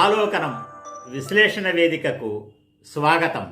ఆలోకనం విశ్లేషణ వేదికకు స్వాగతం.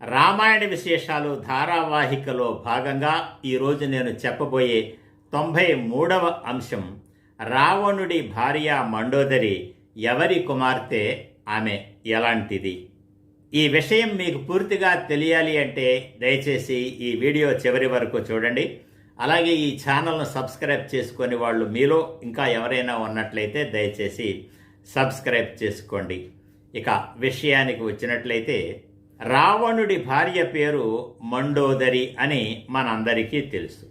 రామాయణ విశేషాలు ధారావాహికలో భాగంగా ఈరోజు నేను చెప్పబోయే తొంభై మూడవ అంశం రావణుడి భార్య మండోదరి ఎవరి కుమార్తె ఆమె ఎలాంటిది? ఈ విషయం మీకు పూర్తిగా తెలియాలి అంటే దయచేసి ఈ వీడియో చివరి వరకు చూడండి. అలాగే ఈ ఛానల్ను సబ్స్క్రైబ్ చేసుకొని వాళ్ళు మీలో ఇంకా ఎవరైనా ఉన్నట్లయితే దయచేసి సబ్స్క్రైబ్ చేసుకోండి. ఇక విషయానికి వచ్చినట్లయితే రావణుడి భార్య పేరు మండోదరి అని మనందరికీ తెలుసు.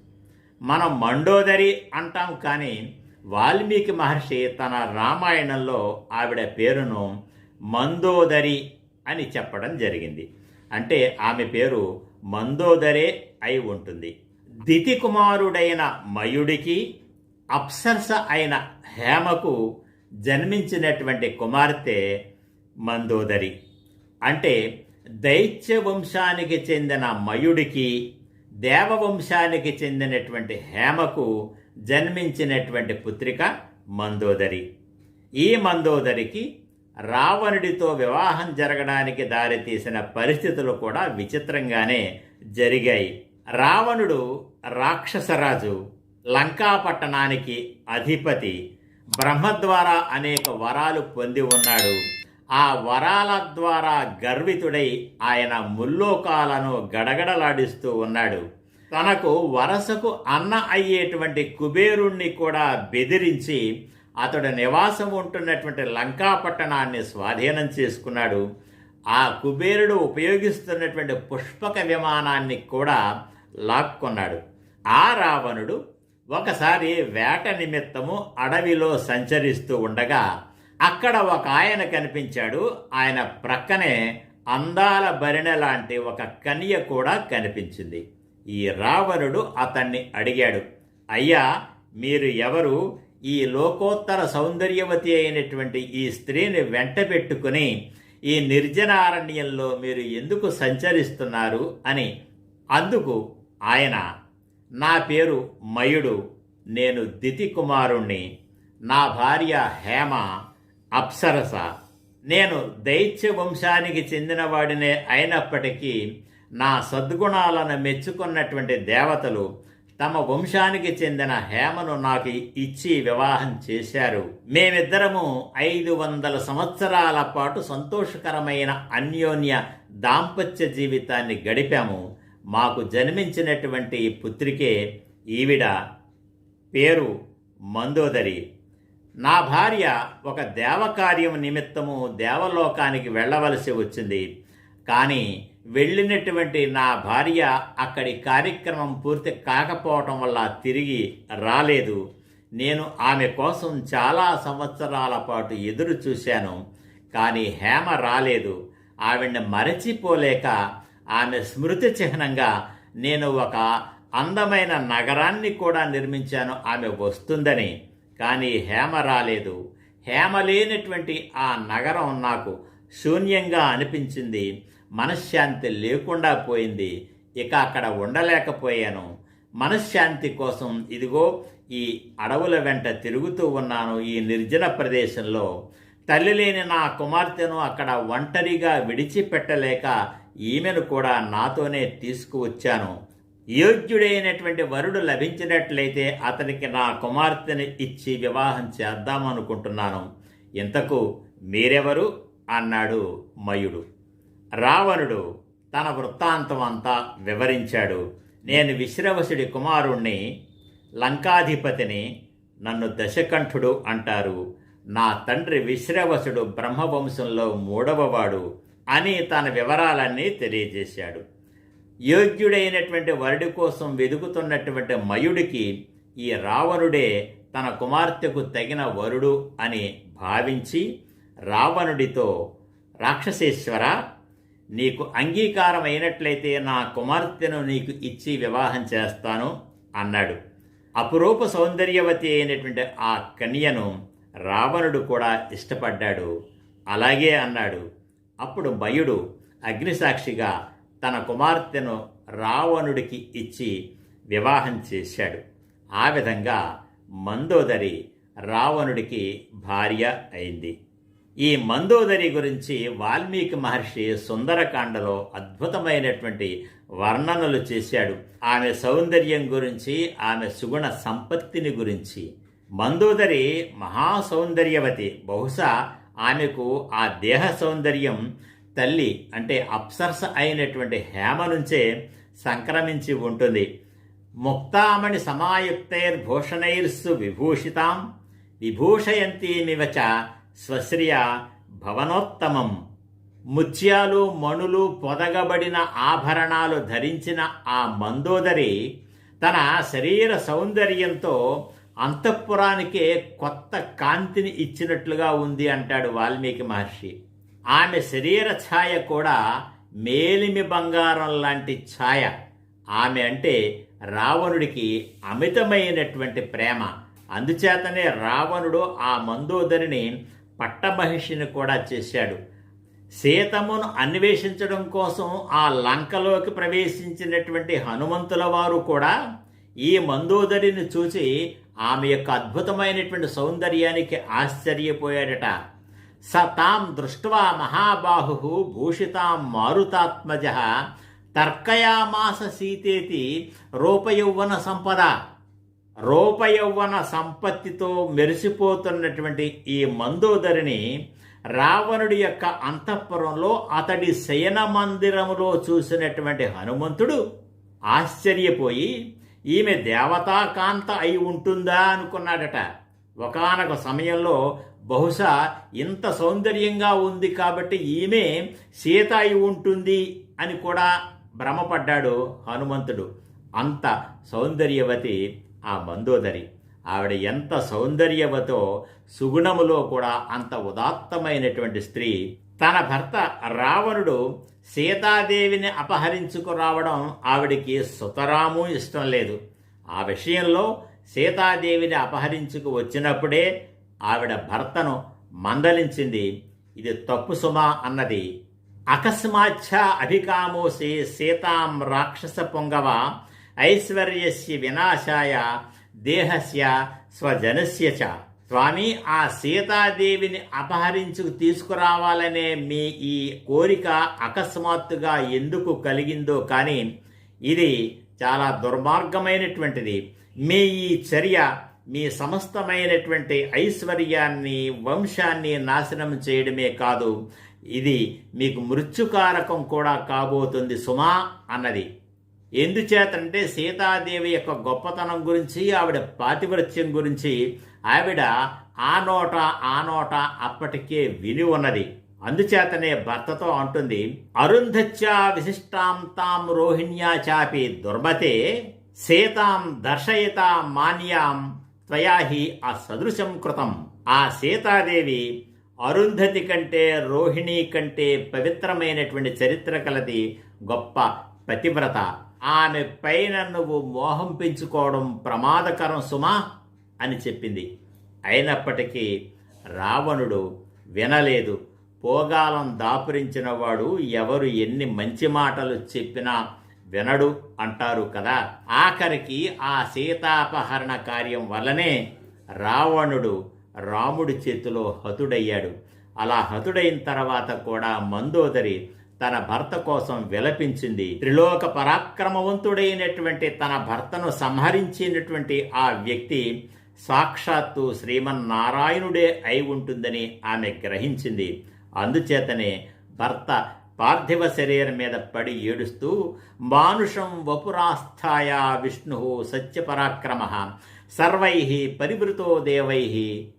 మనం మండోదరి అంటాం కానీ వాల్మీకి మహర్షి తన రామాయణంలో ఆవిడ పేరును మందోదరి అని చెప్పడం జరిగింది. అంటే ఆమె పేరు మందోదరే అయి ఉంటుంది. దితి కుమారుడైన మయుడికి అప్సరస అయిన హేమకు జన్మించినటువంటి కుమార్తె మందోదరి. అంటే దైత్య వంశానికి చెందిన మయుడికి దేవవంశానికి చెందినటువంటి హేమకు జన్మించినటువంటి పుత్రిక మందోదరి. ఈ మందోదరికి రావణుడితో వివాహం జరగడానికి దారితీసిన పరిస్థితులు కూడా విచిత్రంగానే జరిగాయి. రావణుడు రాక్షసరాజు లంకాపట్టణానికి అధిపతి బ్రహ్మ ద్వారా అనేక వరాలు పొంది ఉన్నాడు. ఆ వరాల ద్వారా గర్వితుడై ఆయన ముల్లోకాలను గడగడలాడిస్తూ ఉన్నాడు. తనకు వరసకు అన్న అయ్యేటువంటి కుబేరుణ్ణి కూడా బెదిరించి అతడు నివాసం ఉంటున్నటువంటి లంకా పట్టణాన్ని స్వాధీనం చేసుకున్నాడు. ఆ కుబేరుడు ఉపయోగిస్తున్నటువంటి పుష్పక విమానాన్ని కూడా లాక్కున్నాడు. ఆ రావణుడు ఒకసారి వేట నిమిత్తము అడవిలో సంచరిస్తూ ఉండగా అక్కడ ఒక ఆయన కనిపించాడు. ఆయన ప్రక్కనే అందాల భరిణ లాంటి ఒక కన్య కూడా కనిపించింది. ఈ రావణుడు అతన్ని అడిగాడు అయ్యా మీరు ఎవరు? ఈ లోకోత్తర సౌందర్యవతి అయినటువంటి ఈ స్త్రీని వెంట పెట్టుకుని ఈ నిర్జనారణ్యంలో మీరు ఎందుకు సంచరిస్తున్నారు? అని అందుకు ఆయన నా పేరు మయుడు నేను దితి కుమారుణ్ణి. నా భార్య హేమ అప్సరస. నేను దైత్య వంశానికి చెందినవాడినే అయినప్పటికీ నా సద్గుణాలను మెచ్చుకున్నటువంటి దేవతలు తమ వంశానికి చెందిన హేమను నాకు ఇచ్చి వివాహం చేశారు. మేమిద్దరము ఐదు వందల సంవత్సరాల పాటు సంతోషకరమైన అన్యోన్య దాంపత్య జీవితాన్ని గడిపాము. మాకు జన్మించినటువంటి పుత్రికే ఈవిడ పేరు మందోదరి. నా భార్య ఒక దేవకార్యం నిమిత్తము దేవలోకానికి వెళ్ళవలసి వచ్చింది. కానీ వెళ్ళినటువంటి నా భార్య అక్కడి కార్యక్రమం పూర్తి కాకపోవటం వల్ల తిరిగి రాలేదు. నేను ఆమె కోసం చాలా సంవత్సరాల పాటు ఎదురు చూశాను. కానీ హేమ రాలేదు. ఆవిడ మరచిపోలేక ఆమె స్మృతి చిహ్నంగా నేను ఒక అందమైన నగరాన్ని కూడా నిర్మించాను. ఆమె వస్తుందని. కానీ హేమ రాలేదు. హేమ లేనటువంటి ఆ నగరం నాకు శూన్యంగా అనిపించింది. మనశ్శాంతి లేకుండా పోయింది. ఇక అక్కడ ఉండలేకపోయాను. మనశ్శాంతి కోసం ఇదిగో ఈ అడవుల వెంట తిరుగుతూ ఉన్నాను ఈ నిర్జన ప్రదేశంలో. తల్లి లేని నా కుమార్తెను అక్కడ ఒంటరిగా విడిచిపెట్టలేక ఈమెను కూడా నాతోనే తీసుకువచ్చాను. యోగ్యుడైనటువంటి వరుడు లభించినట్లయితే అతనికి నా కుమార్తెని ఇచ్చి వివాహం చేద్దామనుకుంటున్నాను. ఇంతకు మీరెవరు? అన్నాడు మయుడు. రావణుడు తన వృత్తాంతం అంతా వివరించాడు. నేను విశ్రవసుడి కుమారుణ్ణి లంకాధిపతిని నన్ను దశకంఠుడు అంటారు. నా తండ్రి విశ్రవసుడు బ్రహ్మవంశంలో మూడవవాడు. అని తన వివరాలన్నీ తెలియజేశాడు. యోగ్యుడైనటువంటి వరుడి కోసం వెదుకుతున్నటువంటి మయుడికి ఈ రావణుడే తన కుమార్తెకు తగిన వరుడు అని భావించి రావణుడితో రాక్షసేశ్వర నీకు అంగీకారం అయినట్లయితే నా కుమార్తెను నీకు ఇచ్చి వివాహం చేస్తాను అన్నాడు. అపురూప సౌందర్యవతి అయినటువంటి ఆ కన్యను రావణుడు కూడా ఇష్టపడ్డాడు. అలాగే అన్నాడు అప్పుడు మయుడు అగ్నిసాక్షిగా తన కుమార్తెను రావణుడికి ఇచ్చి వివాహం చేశాడు. ఆ విధంగా మందోదరి రావణుడికి భార్య అయింది. ఈ మందోదరి గురించి వాల్మీకి మహర్షి సుందరకాండలో అద్భుతమైనటువంటి వర్ణనలు చేశాడు. ఆమె సౌందర్యం గురించి ఆమె సుగుణ సంపత్తిని గురించి. మందోదరి మహా సౌందర్యవతి బహుశా ఆమెకు ఆ దేహ సౌందర్యం తల్లి అంటే అప్సర్స అయినటువంటి హేమ నుంచే సంక్రమించి ఉంటుంది. ముక్తామణి సమాయుక్తైర్భూషణైర్సు విభూషితాం విభూషయంతీమివచ స్వశ్రియ భవనోత్తమం. ముత్యాలు మణులు పొదగబడిన ఆభరణాలు ధరించిన ఆ మందోదరి తన శరీర సౌందర్యంతో అంతఃపురానికే కొత్త కాంతిని ఇచ్చినట్లుగా ఉంది అంటాడు వాల్మీకి మహర్షి. ఆమె శరీర ఛాయ కూడా మేలిమి బంగారం లాంటి ఛాయ. ఆమె అంటే రావణుడికి అమితమైనటువంటి ప్రేమ. అందుచేతనే రావణుడు ఆ మందోదరిని పట్టమహిషిని కూడా చేశాడు. సీతమును అన్వేషించడం కోసం ఆ లంకలోకి ప్రవేశించినటువంటి హనుమంతుల వారు కూడా ఈ మందోదరిని చూసి ఆమె యొక్క అద్భుతమైనటువంటి సౌందర్యానికి ఆశ్చర్యపోయాడట. స తాం దృష్ట్వా మహాబాహు భూషితాం మారుతాత్మజ తర్కయామాస సీతేతి రూపయౌవన సంపద. రూపయౌవన సంపత్తితో మెరిసిపోతున్నటువంటి ఈ మందోదరిని రావణుడి యొక్క అంతఃపురంలో అతడి శయన మందిరములో చూసినటువంటి హనుమంతుడు ఆశ్చర్యపోయి ఈమె దేవతాకాంత అయి ఉంటుందా అనుకున్నాడట. ఒకనొక సమయంలో బహుశా ఇంత సౌందర్యంగా ఉంది కాబట్టి ఈమె సీత అయి ఉంటుంది అని కూడా భ్రమపడ్డాడు హనుమంతుడు. అంత సౌందర్యవతి ఆ మందోదరి. ఆవిడ ఎంత సౌందర్యవతో సుగుణములో కూడా అంత ఉదాత్తమైనటువంటి స్త్రీ. తన భర్త రావణుడు సీతాదేవిని అపహరించుకురావడం ఆవిడికి సుతరాము ఇష్టం లేదు. ఆ విషయంలో సీతాదేవిని అపహరించుకు వచ్చినప్పుడే ఆవిడ భర్తను మందలించింది. ఇది తప్పు సుమా అన్నది. అకస్మాచ్ఛ అభికామోసి సీతాం రాక్షస పొంగవ ఐశ్వర్యస్య వినాశాయ దేహస్య స్వజనస్య చ. స్వామి ఆ సీతాదేవిని అపహరించుకు తీసుకురావాలనే మీ ఈ కోరిక అకస్మాత్తుగా ఎందుకు కలిగిందో కానీ ఇది చాలా దుర్మార్గమైనటువంటిది. మీ ఈ చర్య మీ సమస్తమైనటువంటి ఐశ్వర్యాన్ని వంశాన్ని నాశనం చేయడమే కాదు ఇది మీకు మృత్యుకారకం కూడా కాబోతుంది సుమా అన్నది. ఎందుచేతంటే సీతాదేవి యొక్క గొప్పతనం గురించి ఆవిడ పాతివృత్యం గురించి ఆవిడ ఆ నోట ఆ నోట అప్పటికే విని ఉన్నది. అందుచేతనే భర్తతో అంటుంది అరుంధత్యా విశిష్టాం తాం రోహిణ్యా చాపి దుర్మతే సీతాం దర్శయత మాన్యాం త్వయాహి ఆ సదృశం కృతం. ఆ సీతాదేవి అరుంధతి కంటే రోహిణి కంటే పవిత్రమైనటువంటి చరిత్ర కలది గొప్ప పతివ్రత. ఆమె పైన నువ్వు మోహం పెంచుకోవడం ప్రమాదకరం సుమా అని చెప్పింది. అయినప్పటికీ రావణుడు వినలేదు. పోగాలం దాపురించిన వాడు ఎవరు ఎన్ని మంచి మాటలు చెప్పినా వినడు అంటారు కదా. ఆఖరికి ఆ సీతాపహరణ కార్యం వల్లనే రావణుడు రాముడి చేతిలో హతుడయ్యాడు. అలా హతుడైన తర్వాత కూడా మందోదరి తన భర్త కోసం విలపించింది. త్రిలోక పరాక్రమవంతుడైనటువంటి తన భర్తను సంహరించినటువంటి ఆ వ్యక్తి సాక్షాత్తు శ్రీమన్నారాయణుడే అయి ఉంటుందని ఆమె గ్రహించింది. అందుచేతనే భర్త పార్థివ శరీరం మీద పడి ఏడుస్తూ మానుషం వపురాస్థాయ విష్ణు సత్యపరాక్రమ సర్వై పరివృతో దేవై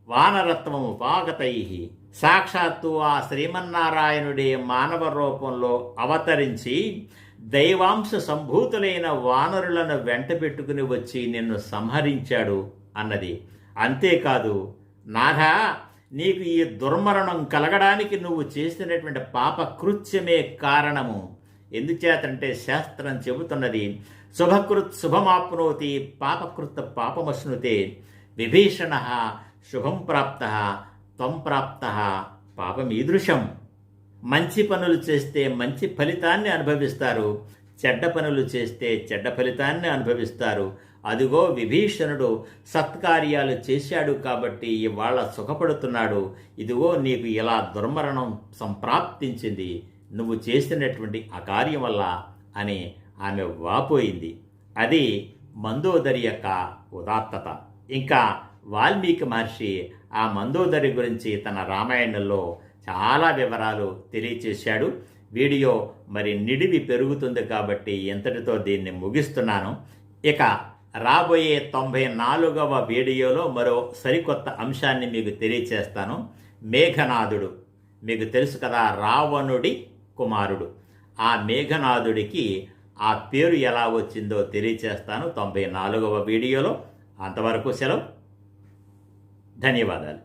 వానరత్వముపాగతై సాక్షాత్తు ఆ శ్రీమన్నారాయణుడే మానవ రూపంలో అవతరించి దైవాంశ సంభూతులైన వానరులను వెంట పెట్టుకుని వచ్చి నిన్ను సంహరించాడు అన్నది. అంతేకాదు నాథా నీకు ఈ దుర్మరణం కలగడానికి నువ్వు చేసినటువంటి పాపకృత్యమే కారణము. ఎందుచేతంటే శాస్త్రం చెబుతున్నది శుభకృత్ శుభమాప్నోతి పాపకృత పాపమశ్నుతే విభీషణ శుభం ప్రాప్త త్వం ప్రాప్త. పాపమీదృశం. మంచి పనులు చేస్తే మంచి ఫలితాన్ని అనుభవిస్తారు. చెడ్డ పనులు చేస్తే చెడ్డ ఫలితాన్ని అనుభవిస్తారు. అదిగో విభీషణుడు సత్కార్యాలు చేశాడు కాబట్టి ఇవాళ సుఖపడుతున్నాడు. ఇదిగో నీకు ఇలా దుర్మరణం సంప్రాప్తించింది. నువ్వు చేసినటువంటి అకార్యం వల్ల అని ఆమె వాపోయింది. అది మందోదరి యొక్క ఉదాత్తత. ఇంకా వాల్మీకి మహర్షి ఆ మందోదరి గురించి తన రామాయణంలో చాలా వివరాలు తెలియచేశాడు. వీడియో మరి నిడివి పెరుగుతుంది కాబట్టి ఎంతటితో దీన్ని ముగిస్తున్నాను. ఇక రాబోయే తొంభై నాలుగవ వీడియోలో మరో సరికొత్త అంశాన్ని మీకు తెలియచేస్తాను. మేఘనాథుడు. మీకు తెలుసు కదా రావణుడి కుమారుడు. ఆ మేఘనాథుడికి ఆ పేరు ఎలా వచ్చిందో తెలియచేస్తాను తొంభై నాలుగవ వీడియోలో. అంతవరకు సెలవు. ధన్యవాదాలు.